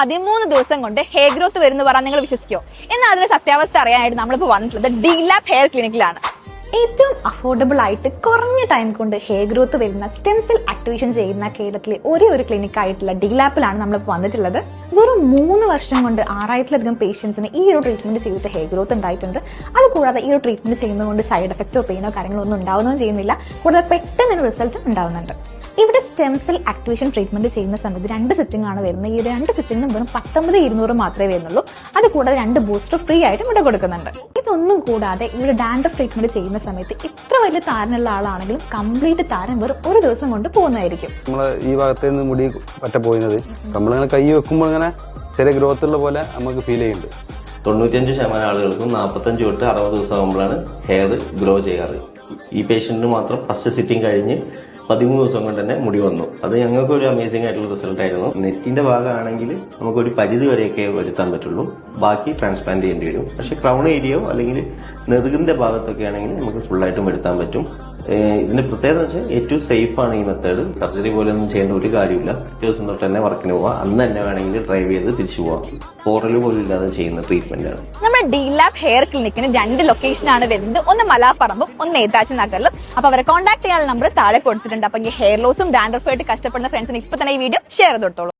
പതിമൂന്ന് ദിവസം കൊണ്ട് ഹെയർ ഗ്രോത്ത് വരുന്നു പറയാൻ നിങ്ങൾ വിശ്വസിക്കോ? എന്നാൽ അതിന്റെ സത്യാവസ്ഥ അറിയാനായിട്ട് നമ്മളിപ്പോൾ വന്നിട്ടുള്ളത് ഡി ലാബ് ഹെയർ ക്ലിനിക്കിലാണ് ഏറ്റവും അഫോർഡബിൾ ആയിട്ട് കുറഞ്ഞ ടൈം കൊണ്ട് ഹെയർ ഗ്രോത്ത് വരുന്ന സ്റ്റെം സെൽ ആക്ടിവേഷൻ ചെയ്യുന്ന കേരളത്തിലെ ഒരേ ഒരു ക്ലിനിക് ആയിട്ടുള്ള ഡി ലാപ്പിലാണ് നമ്മളിപ്പോൾ വന്നിട്ടുള്ളത്. വെറും മൂന്ന് വർഷം കൊണ്ട് ആറായിരത്തിലധികം പേഷ്യൻസിന് ഈ ഒരു ട്രീറ്റ്മെന്റ് ചെയ്തിട്ട് ഹെയർ ഗ്രോത്ത് ഉണ്ടായിട്ടുണ്ട്. അത് കൂടാതെ ഈ ഒരു ട്രീറ്റ്മെന്റ് ചെയ്യുന്നതുകൊണ്ട് സൈഡ് എഫക്റ്റോ പെയിനോ കാര്യങ്ങളോ ഒന്നും ഉണ്ടാവുന്നതും ചെയ്യുന്നില്ല. കൂടാതെ പെട്ടെന്ന് റിസൾട്ട് ഉണ്ടാവുന്നുണ്ട്. സ്റ്റെം സെൽ ആക്ടിവേഷൻ ട്രീറ്റ്മെന്റ് ചെയ്യുന്ന സമയത്ത് രണ്ട് സിറ്റിംഗ് ആണ് വരുന്നത്. ഈ രണ്ട് സിറ്റിംഗിനും വെറും പത്തൊമ്പത് ഇരുന്നൂറ് മാത്രമേ വരുന്നുള്ളൂ. അത് കൂടാതെ രണ്ട് ബൂസ്റ്റർ ഫ്രീ ആയിട്ട് ഇവിടെ കൊടുക്കുന്നുണ്ട്. ഇതൊന്നും കൂടാതെ ഇവിടെ ഡാൻഡ്രഫ് ട്രീറ്റ്മെന്റ് ചെയ്യുന്ന സമയത്ത് ഇത്ര വലിയ താരനുള്ള ആളാണെങ്കിലും കംപ്ലീറ്റ് താരം വെറും ഒരു ദിവസം കൊണ്ട് പോകുന്നതായിരിക്കും. നമ്മൾ ഈ ഭാഗത്ത് നിന്ന് മുടി പറ്റ പോയിരുന്നത് നമ്മളിങ്ങനെ കൈ വെക്കുമ്പോൾ ഇങ്ങനെ ചെറിയ ഗ്രോത്ത് ഉള്ള പോലെ നമുക്ക് ഫീൽ ചെയ്യുന്നുണ്ട്. തൊണ്ണൂറ്റഞ്ച് ശതമാനം ആളുകൾക്കും നാൽപ്പത്തഞ്ച് തൊട്ട് അറുപത് ദിവസം ആകുമ്പോഴാണ് ഹെയർ ഗ്രോ ചെയ്യാറ്. ഈ പേഷ്യന്റിന് മാത്രം ഫസ്റ്റ് സിറ്റിംഗ് കഴിഞ്ഞ് പതിമൂന്ന് ദിവസം കൊണ്ട് തന്നെ മുടി വന്നു. അത് ഞങ്ങൾക്ക് ഒരു അമേസിംഗ് ആയിട്ടുള്ള റിസൾട്ട് ആയിരുന്നു. നെറ്റിന്റെ ഭാഗമാണെങ്കിൽ നമുക്കൊരു പരിധി വരെയൊക്കെ വരുത്താൻ പറ്റുള്ളൂ. ബാക്കി ട്രാൻസ്പ്ലാന്റ് ചെയ്യേണ്ടി വരും. പക്ഷെ ക്രൗൺ ഏരിയയോ അല്ലെങ്കിൽ നെറുകിന്റെ ഭാഗത്തൊക്കെ ആണെങ്കിൽ നമുക്ക് ഫുള്ളായിട്ടും വരുത്താൻ പറ്റും. ഇതിന്റെ പ്രത്യേകത വെച്ചാൽ ഏറ്റവും സേഫ് ആണ് ഈ മെത്തേഡ് സർജറി പോലെ ഒന്നും ചെയ്യേണ്ട ഒരു കാര്യമില്ല. ദിവസം തൊട്ട് തന്നെ വർക്കിന് പോവാം. അന്ന് തന്നെ വേണമെങ്കിൽ ഡ്രൈവ് ചെയ്ത് തിരിച്ചു പോവാം. പോറൽ പോലും ഇല്ലാതെ ചെയ്യുന്ന ട്രീറ്റ്മെന്റ് ആണ്. നമ്മുടെ ഡി ലാബ് ഹെയർ ക്ലിനിക്കിന് രണ്ട് ലൊക്കേഷൻ ആണ് വരുന്നത്. ഒന്ന് മലാപ്പറമ്പും ഒന്ന് നേതാജി നഗറിലും. അപ്പൊ അവരെ കോൺടാക്ട് ചെയ്യാനുള്ള നമ്പർ താഴെ കൊടുത്തിട്ടുണ്ട്. അപ്പൊ ഈ ഹെയർ ലോസും ഡാൻഡർഫായിട്ട് കഷ്ടപ്പെടുന്ന ഫ്രണ്ട്സിന് ഇപ്പൊ തന്നെ ഈ വീഡിയോ ഷെയർ ചെയ്ത് കൊടുത്തോളൂ.